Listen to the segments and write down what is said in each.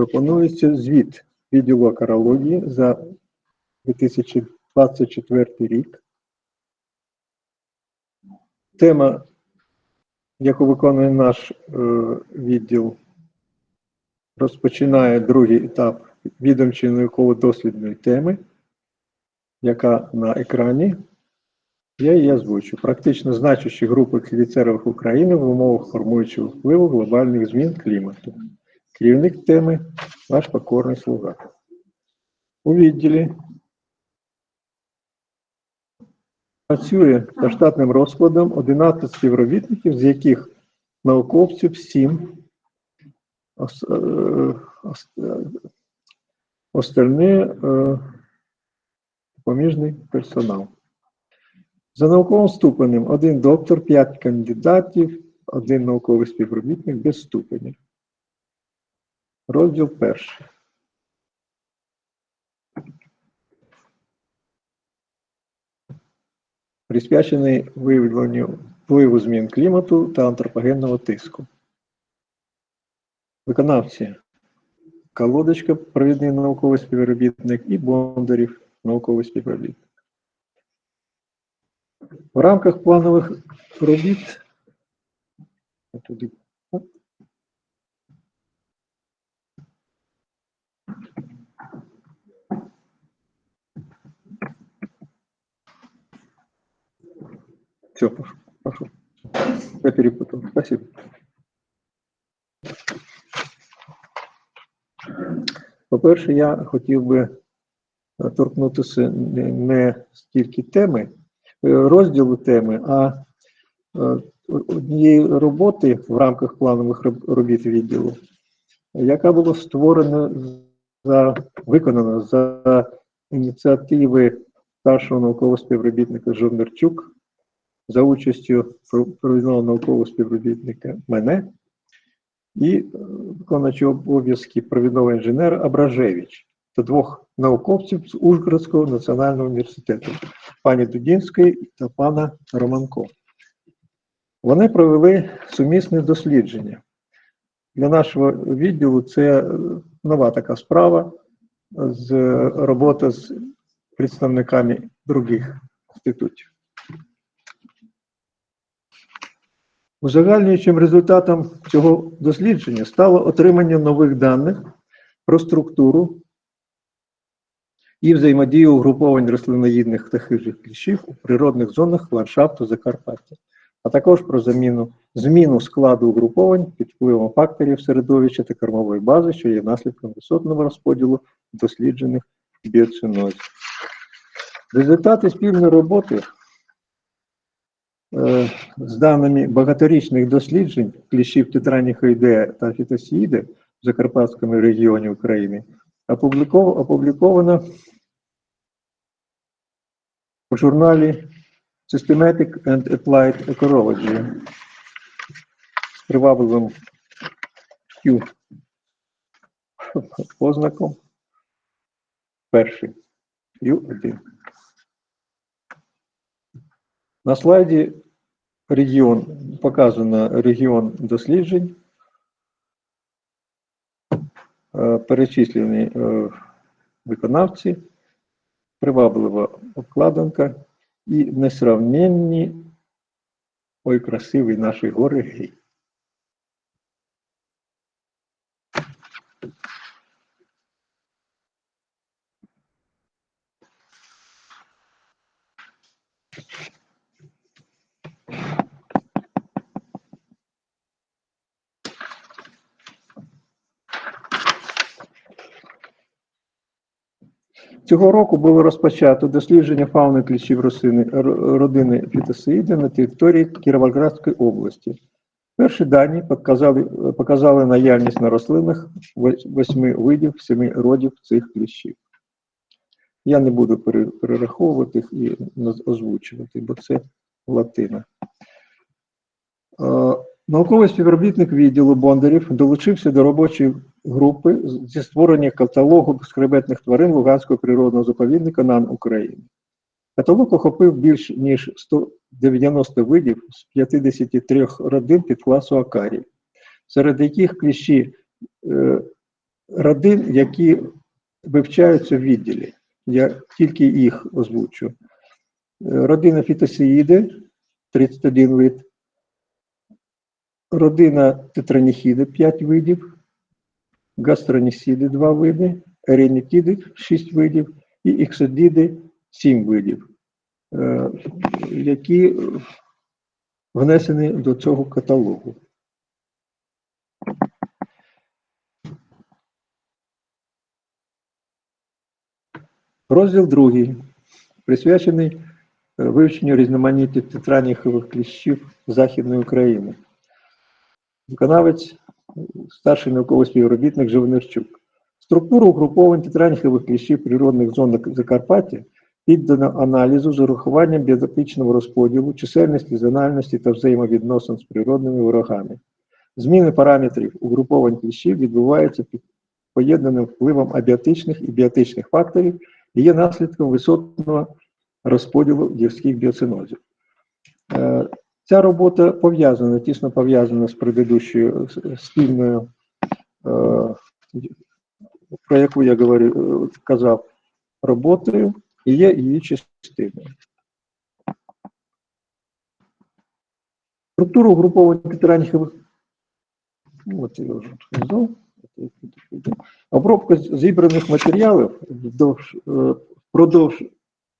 пропонується звіт відділу акарології за 2024 рік. Тема, яку виконує наш е, відділ, розпочинає другий етап відомчої науково-дослідної теми, яка на екрані. Я її озвучу. Практично значущі групи хвіліцерових України в умовах формуючого впливу глобальних змін клімату. Керівник теми ваш покорний слуга. У відділі працює за штатним розкладом 11 співробітників, з яких науковців 7, ос- е, е, остальне е, поміжний персонал. За науковим ступенем один доктор, 5 кандидатів, один науковий співробітник без ступеня. Розділ перший. Присвячений виявленню впливу змін клімату та антропогенного тиску. Виконавці Колодочка, провідний науковий співробітник, і Бондарів, науковий співробітник. В рамках планових робіт туди, Все, пошел, пошел. Я перепутал. Спасибо. По-перше, я хотів би е, торкнутися не, не стільки теми, е, розділу теми, а е, однієї роботи в рамках планових робіт відділу, яка була створена за виконана за ініціативи старшого наукового співробітника Жовнерчук за участю провідного наукового співробітника мене і е, виконуючого обов'язки провідного інженера Абражевич та двох науковців з Ужгородського національного університету, пані Дудінської та пана Романко. Вони провели сумісне дослідження. Для нашого відділу це е, нова така справа з е, робота з представниками других інститутів. Узагальнюючим результатом цього дослідження стало отримання нових даних про структуру і взаємодію угруповань рослиноїдних та хижих кліщів у природних зонах ландшафту Закарпаття, а також про заміну, зміну складу угруповань під впливом факторів середовища та кормової бази, що є наслідком висотного розподілу досліджених біоцинозів. Результати спільної роботи з даними багаторічних досліджень кліщів тетраніхоїдея та фітосіїди в Закарпатському регіоні України опубліковано, у журналі Systematic and Applied Ecology з привабливим Q ознаком. Перший Q1. На слайді регіон показано регіон досліджень, Е, перечислені е, виконавці, приваблива обкладинка і несравненні ой, красивий наші гори гей. Цього року було розпочато дослідження фауни кліщів рослини, р- родини фітосеїди на території Кіровоградської області. Перші дані показали, показали наявність на рослинах восьми видів, семи родів цих кліщів. Я не буду перераховувати їх і озвучувати, бо це латина. Науковий співробітник відділу Бондарів долучився до робочої групи зі створення каталогу скребетних тварин Луганського природного заповідника НАН України. Каталог охопив більш ніж 190 видів з 53 родин підкласу Акарії, серед яких кліщі е, родин, які вивчаються в відділі. Я тільки їх озвучу. Е, Родина фітосіїди 31 вид. Родина тетраніхіди 5 видів, гастронісіди 2 види, еренітіди 6 видів і іксодіди 7 видів, е, які внесені до цього каталогу. Розділ другий, присвячений е, вивченню різноманіття тетраніхових кліщів Західної України. Виконавець, старший науковий співробітник Живнирчук. Структуру угруповань тетраніхових кліщів природних зон Закарпаття піддано аналізу з урахуванням біотопічного розподілу, чисельності, зональності та взаємовідносин з природними ворогами. Зміни параметрів угруповань кліщів відбуваються під поєднаним впливом абіотичних і біотичних факторів і є наслідком висотного розподілу гірських біоцинозів. Ця робота пов'язана, тісно пов'язана з предыдущою спільною, е, про яку я говорю, е, казав, роботою і є її частиною. Структуру угруповання вже сказав. Обробка зібраних матеріалів е, впродовж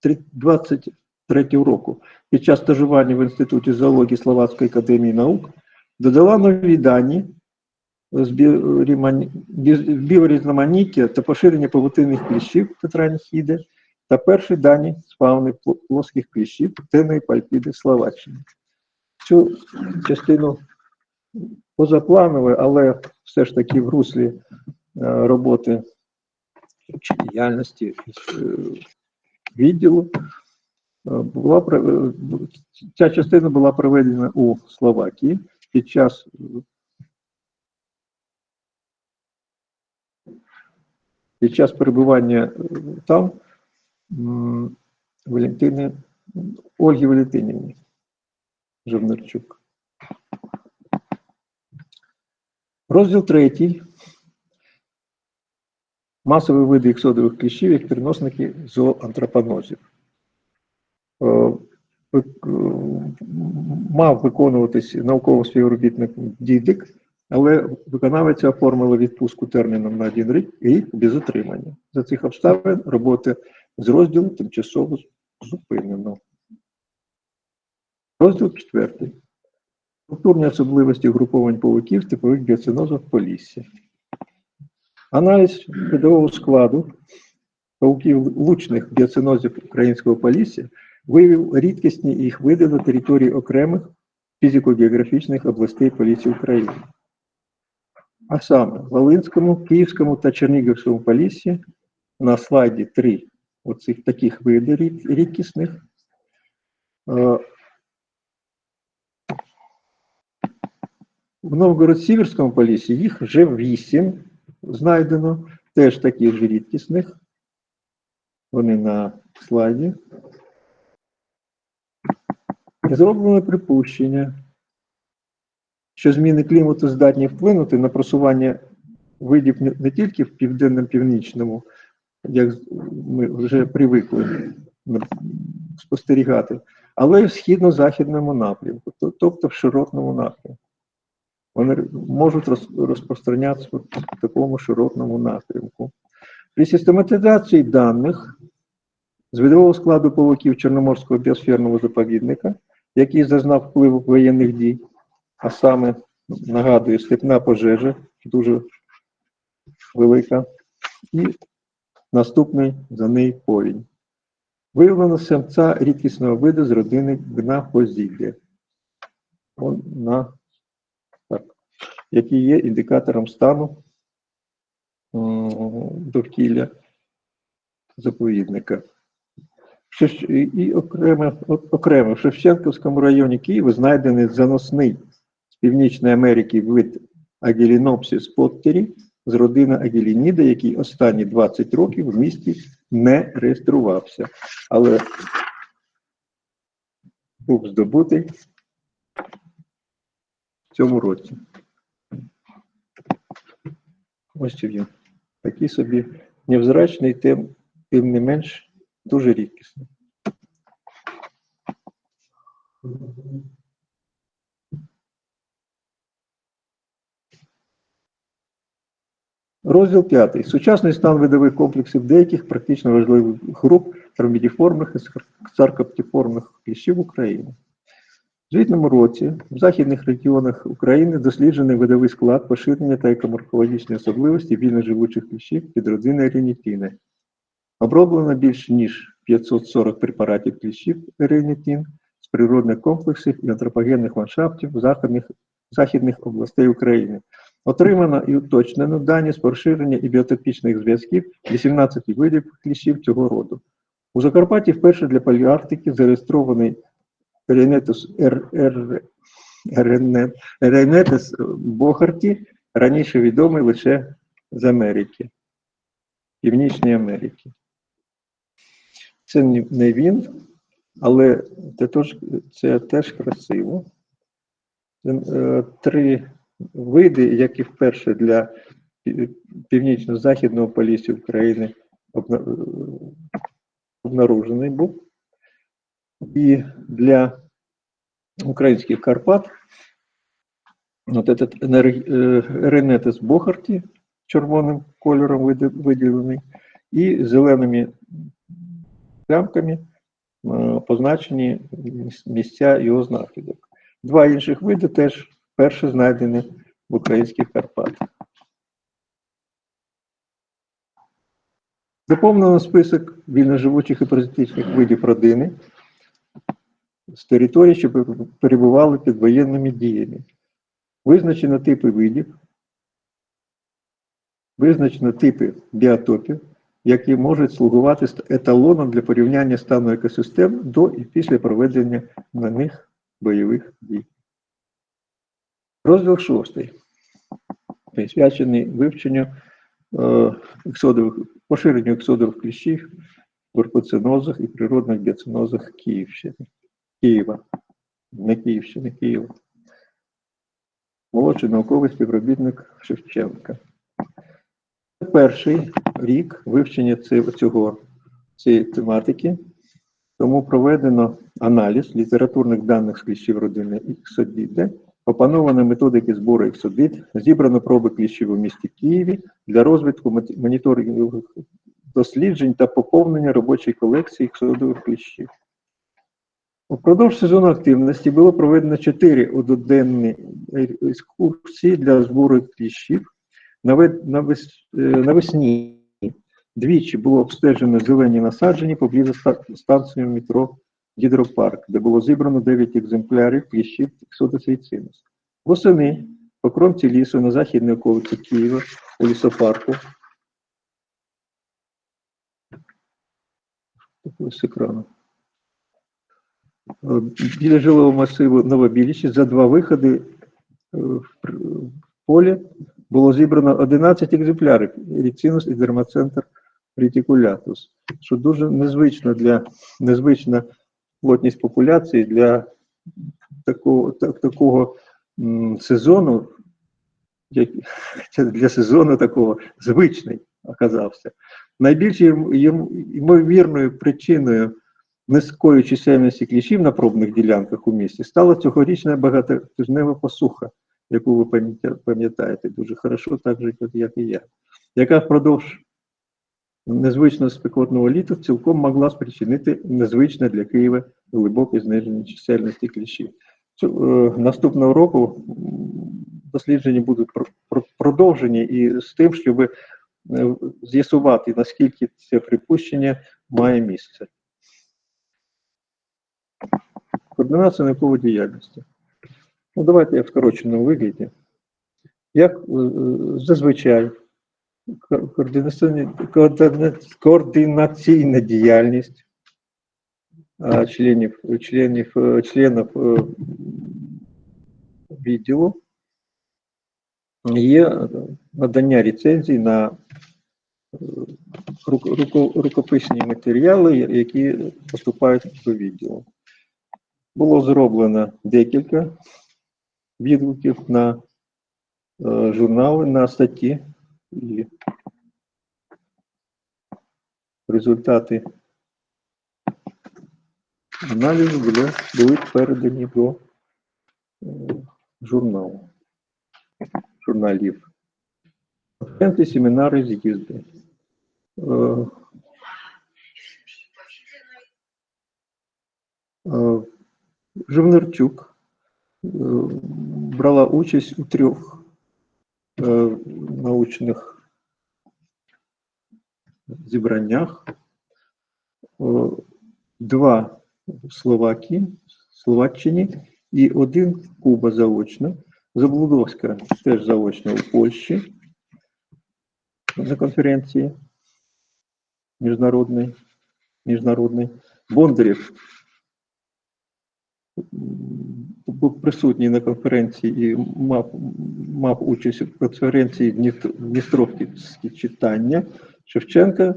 три- 23 року під час стажування в Інституті зоології Словацької академії наук додала нові дані з біорізноманіття та поширення павутинних кліщів тетрахіди та перші дані з фауни плоских кліщів теної пальпіди Словаччини. Цю частину позапланове, але все ж таки в руслі е, роботи чи діяльності е, відділу була ця частина була проведена у Словакії під час під час перебування е, там Валентини Ольги Валентинівни Жовнарчук. Розділ третій. Масові види іксодових кліщів як переносники зооантропонозів. Е, е, Мав виконуватись науковим співробітником Дідик, але виконавець оформили відпустку терміном на один рік без отримання. За цих обставин роботи з розділу тимчасово зупинено. Розділ четвертий. Структурні особливості угруповань павуків типових біоцинозах в Поліссі. Аналіз видового складу павуків лучних біоцинозів українського Полісся виявив рідкісні їх види на території окремих фізико-географічних областей Полісся України. А саме в Волинському, Київському та Чернігівському Поліссі на слайді три оцих таких види рід- рідкісних. Е, В Новгород-Сіверському полісі їх вже вісім знайдено, теж таких ж рідкісних. Вони на слайді. Зроблено припущення, що зміни клімату здатні вплинути на просування видів не, не тільки в південно-північному, як ми вже привикли спостерігати, але й в східно-західному напрямку, тобто в широтному напрямку. Вони можуть розпространятися в такому широтному напрямку. При систематизації даних з видового складу павуків Чорноморського біосферного заповідника, який зазнав впливу воєнних дій, а саме, нагадую, степна пожежа, дуже велика, і наступний за неї повінь. Виявлено самця рідкісного виду з родини так, який є індикатором стану довкілля заповідника. І- окремо, окремо в Шевченківському районі Києва знайдений заносний з Північної Америки вид Агелінопсис поттері з родини Агелініда, який останні 20 років в місті не реєструвався, але був здобутий в цьому році. Ось він. Такий собі невзрачний, тим, тим не менш дуже рідкісний. Розділ 5. Сучасний стан видових комплексів деяких практично важливих груп термідіформних і саркоптіформних кліщів України. В звітному році в західних регіонах України досліджений видовий склад, поширення та екоморфологічні особливості вільно живучих кліщів під родини рінітіни. Оброблено більш ніж 540 препаратів кліщів рінітін з природних комплексів і антропогенних ландшафтів західних, західних областей України. Отримано і уточнено дані з поширення і біотопічних зв'язків 18 видів кліщів цього роду. У Закарпатті вперше для паліарктики зареєстрований Ренетус Ренетус Бохарті, раніше відомий лише з Америки, Північної Америки. Це не він, але це теж, це теж красиво. Е, Три види, які вперше для північно-західного полісся України обнаружений був. І для українських Карпат от этот Ренетес Бохарті червоним кольором виділений, і зеленими плямками е, позначені місця його знахідок. Два інших види теж вперше знайдені в українських Карпатах. Доповнено список вільноживучих і паразитичних видів родини з територій, що перебували під воєнними діями. Визначено типи видів, визначено типи біотопів, які можуть слугувати еталоном для порівняння стану екосистем до і після проведення на них бойових дій. Розділ шостий, присвячений вивченню е, ексодових, поширенню ексодових кліщів в оркоцинозах і природних біоцинозах Київщини. Києва, не Київщини, Києва. Молодший науковий співробітник Шевченка. Перший рік вивчення цього, цієї тематики, тому проведено аналіз літературних даних з кліщів родини іксодіде, опановано методики збору іксодид, зібрано проби кліщів у місті Києві для розвитку моніторингових досліджень та поповнення робочої колекції іксодових кліщів. Упродовж сезону активності було проведено чотири одноденні екскурсії для збору кліщів. Навесні двічі було обстежено зелені насадження поблизу станції метро Гідропарк, де було зібрано 9 екземплярів кліщів іксодоцейцинус. Восени по кромці лісу на західній околиці Києва у лісопарку. З екрану. Біля жилого масиву Новобілічі за два виходи в полі було зібрано 11 екземплярів ріцинус і дермоцентр ретикулятус, що дуже незвично для незвична плотність популяції для такого так, такого м, сезону, як, для сезону такого звичний оказався. Найбільш ймовірною причиною низької чисельності кліщів на пробних ділянках у місті стала цьогорічна багатотижнева посуха, яку ви пам'ятаєте дуже хорошо, так же, як і я, яка впродовж незвично спекотного літа цілком могла спричинити незвичне для Києва глибоке зниження чисельності кліщів. Наступного року дослідження будуть продовжені і з тим, щоб з'ясувати, наскільки це припущення має місце. Координація наукової діяльності. Ну, давайте я в скороченому вигляді. Як зазвичай координаційна діяльність членів членів, членів відділу є надання рецензій на рукописні матеріали, які поступають до відділу. Було зроблено декілька відгуків на журнали, на статті і результати аналізу були, були передані до е, журналу, журналів. Конференції, семінари, з'їзди. Е, е, Живнерчук е, брала участь у трьох е, научних зібраннях. Е, Два в Словакії, Словаччині і один в Куба заочно. Заблудовська теж заочно у Польщі на конференції міжнародний, міжнародний. Бондарєв м, був присутній на конференції і мав, мав участь у конференції Дністр- Дністровські читання. Шевченка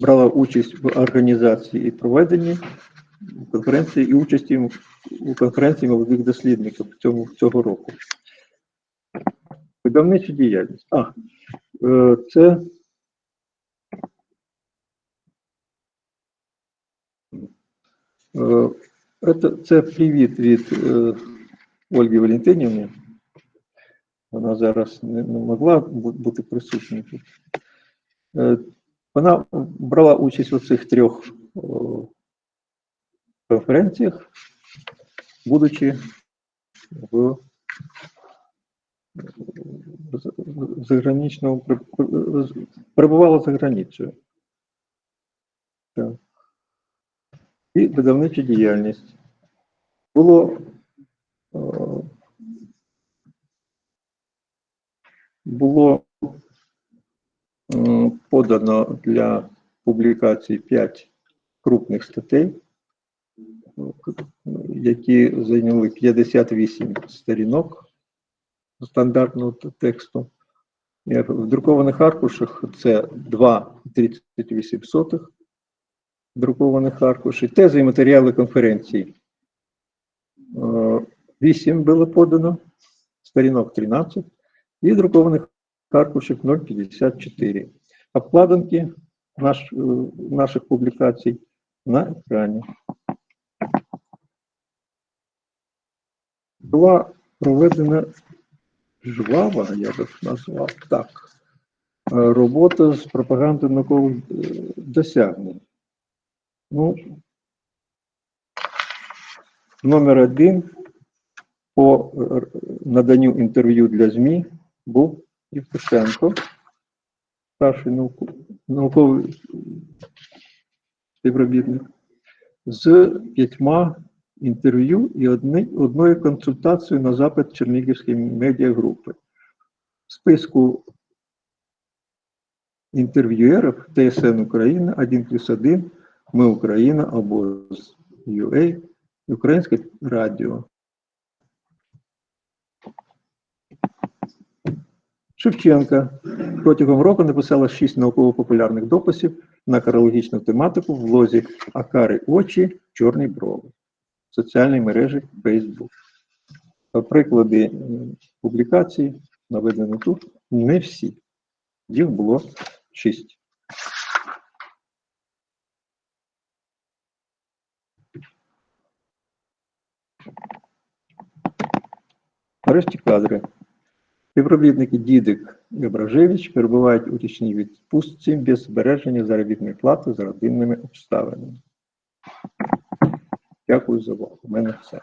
брала участь в організації і проведенні конференції і участі у конференції молодих дослідників цього, цього року. Видавнича діяльність. А, е, це е, це, це привіт від е, Ольги Валентинівни. Вона зараз не, не могла бу- бути присутньою тут. Е, Вона брала участь у цих трьох о, конференціях, будучи в з- заграничному при- при- перебувала за границею. Так. І видавнича діяльність. Було е, було е, подано для публікації 5 крупних статей, які зайняли 58 сторінок стандартного тексту. В друкованих аркушах це 2,38 друкованих аркушів. Тези і матеріали конференції. 8 було подано, сторінок 13 і друкованих аркушів 0,54. Обкладинки наш, е, наших публікацій на екрані. Була проведена жвава, я би назвав так, е, робота з пропагандою наукових е, досягнень. Ну, номер один по е, наданню інтерв'ю для ЗМІ був Євтушенко, старший науковий співробітник, з п'ятьма інтерв'ю і одни, одною консультацією на запит Чернігівської медіагрупи. В списку інтерв'юерів ТСН Україна 1 плюс 1, Ми Україна або з UA Українське радіо. Шевченка протягом року написала шість науково-популярних дописів на карологічну тематику в лозі Акари очі, чорні брови в соціальній мережі Facebook. Приклади публікацій наведені тут не всі. Їх було шість. Нарешті кадри. Співробітники Дідик і Ображевич перебувають у річній відпустці без збереження заробітної плати за родинними обставинами. Дякую за увагу. У мене все.